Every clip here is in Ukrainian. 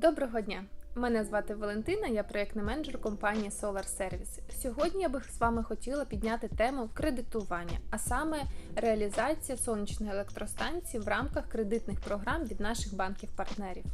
Доброго дня! Мене звати Валентина, я проєктний менеджер компанії Solar Service. Сьогодні я би з вами хотіла підняти тему кредитування, а саме реалізація сонячної електростанції в рамках кредитних програм від наших банків-партнерів.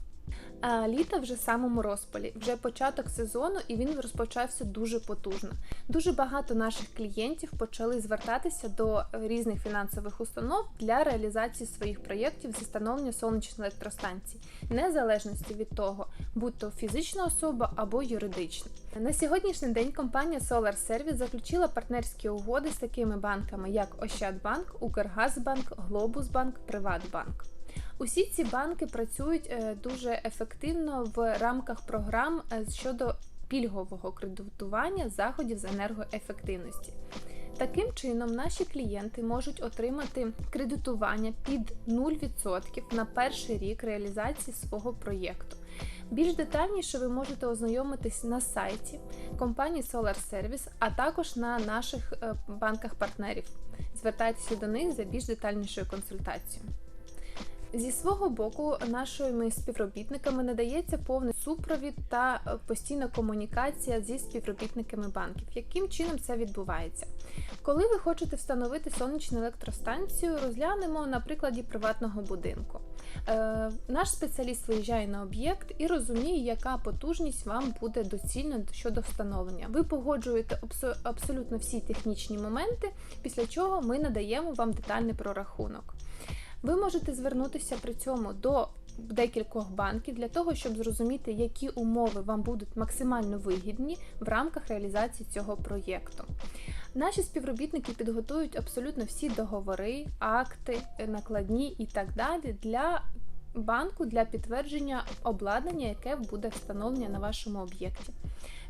А Літо вже в самому розпалі, вже початок сезону, і він розпочався дуже потужно. Дуже багато наших клієнтів почали звертатися до різних фінансових установ для реалізації своїх проєктів з встановлення сонячної електростанції, незалежності від того, будь то фізична особа або юридична. На сьогоднішній день компанія Solar Service заключила партнерські угоди з такими банками, як Ощадбанк, Укргазбанк, Глобусбанк, Приватбанк. Усі ці банки працюють е, дуже ефективно в рамках програм е, щодо пільгового кредитування заходів з енергоефективності. Таким чином, наші клієнти можуть отримати кредитування під 0% на перший рік реалізації свого проєкту. Більш детальніше ви можете ознайомитись на сайті компанії Solar Service, а також на наших е, банках-партнерів. Звертайтеся до них за більш детальнішою консультацією. Зі свого боку, нашими співробітниками надається повний супровід та е, постійна комунікація зі співробітниками банків. Яким чином це відбувається? Коли ви хочете встановити сонячну електростанцію, розглянемо на прикладі приватного будинку. Е, наш спеціаліст виїжджає на об'єкт і розуміє, яка потужність вам буде доцільна щодо встановлення. Ви погоджуєте абсолютно всі технічні моменти, після чого ми надаємо вам детальний прорахунок. Ви можете звернутися при цьому до декількох банків для того, щоб зрозуміти, які умови вам будуть максимально вигідні в рамках реалізації цього проєкту. Наші співробітники підготують абсолютно всі договори, акти, накладні і так далі для банку для підтвердження обладнання, яке буде встановлення на вашому об'єкті.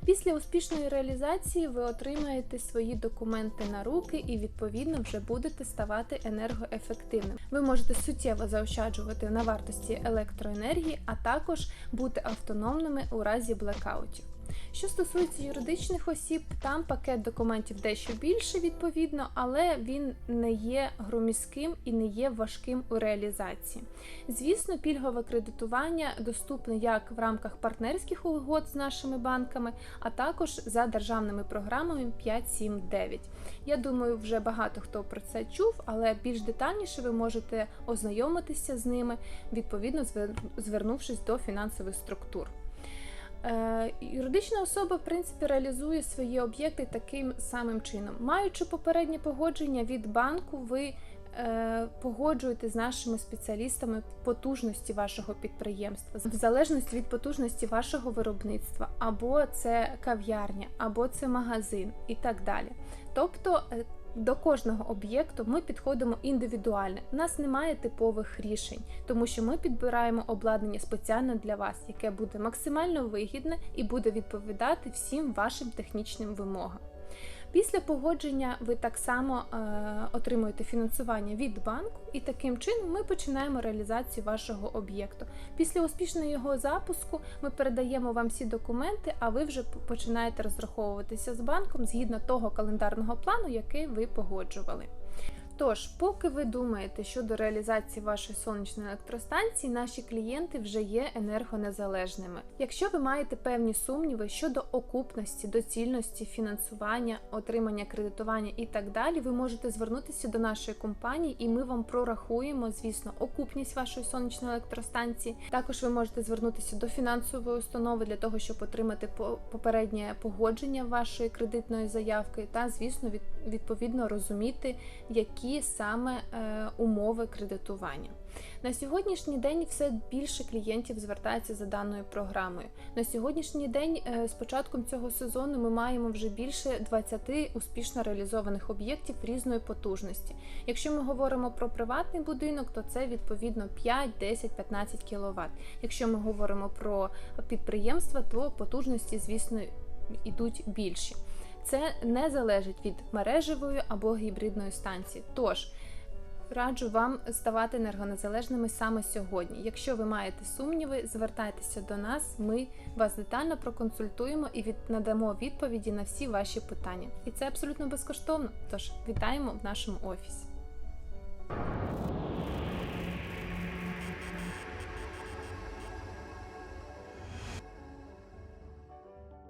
Після успішної реалізації ви отримаєте свої документи на руки і, відповідно, вже будете ставати енергоефективним. Ви можете суттєво заощаджувати на вартості електроенергії, а також бути автономними у разі блекаутів. Що стосується юридичних осіб, там пакет документів дещо більше відповідно, але він не є громіським і не є важким у реалізації. Звісно, пільгове кредитування доступне як в рамках партнерських угод з нашими банками, а також за державними програмами 5.7.9. Я думаю, вже багато хто про це чув, але більш детальніше ви можете ознайомитися з ними, відповідно звернувшись до фінансових структур. Е, юридична особа, в принципі, реалізує свої об'єкти таким самим чином. Маючи попереднє погодження від банку, ви е, погоджуєте з нашими спеціалістами потужності вашого підприємства, в залежності від потужності вашого виробництва, або це кав'ярня, або це магазин і так далі. Тобто е, до кожного об'єкту ми підходимо індивідуально. У нас немає типових рішень, тому що ми підбираємо обладнання спеціально для вас, яке буде максимально вигідне і буде відповідати всім вашим технічним вимогам. Після погодження ви так само е, отримуєте фінансування від банку, і таким чином ми починаємо реалізацію вашого об'єкту. Після успішного його запуску ми передаємо вам всі документи, а ви вже починаєте розраховуватися з банком згідно того календарного плану, який ви погоджували. Тож, поки ви думаєте щодо реалізації вашої сонячної електростанції, наші клієнти вже є енергонезалежними. Якщо ви маєте певні сумніви щодо окупності, доцільності, фінансування, отримання кредитування і так далі, ви можете звернутися до нашої компанії, і ми вам прорахуємо, звісно, окупність вашої сонячної електростанції. Також ви можете звернутися до фінансової установи для того, щоб отримати попереднє погодження вашої кредитної заявки, та, звісно, відповідно розуміти, які саме е, умови кредитування. На сьогоднішній день все більше клієнтів звертається за даною програмою. На сьогоднішній день, е, з початком цього сезону, ми маємо вже більше 20 успішно реалізованих об'єктів різної потужності. Якщо ми говоримо про приватний будинок, то це відповідно 5, 10, 15 кВт. Якщо ми говоримо про підприємства, то потужності, звісно, йдуть більші. Це не залежить від мережевої або гібридної станції. Тож раджу вам ставати енергонезалежними саме сьогодні. Якщо ви маєте сумніви, звертайтеся до нас, ми вас детально проконсультуємо і від надамо відповіді на всі ваші питання. І це абсолютно безкоштовно. Тож вітаємо в нашому офісі.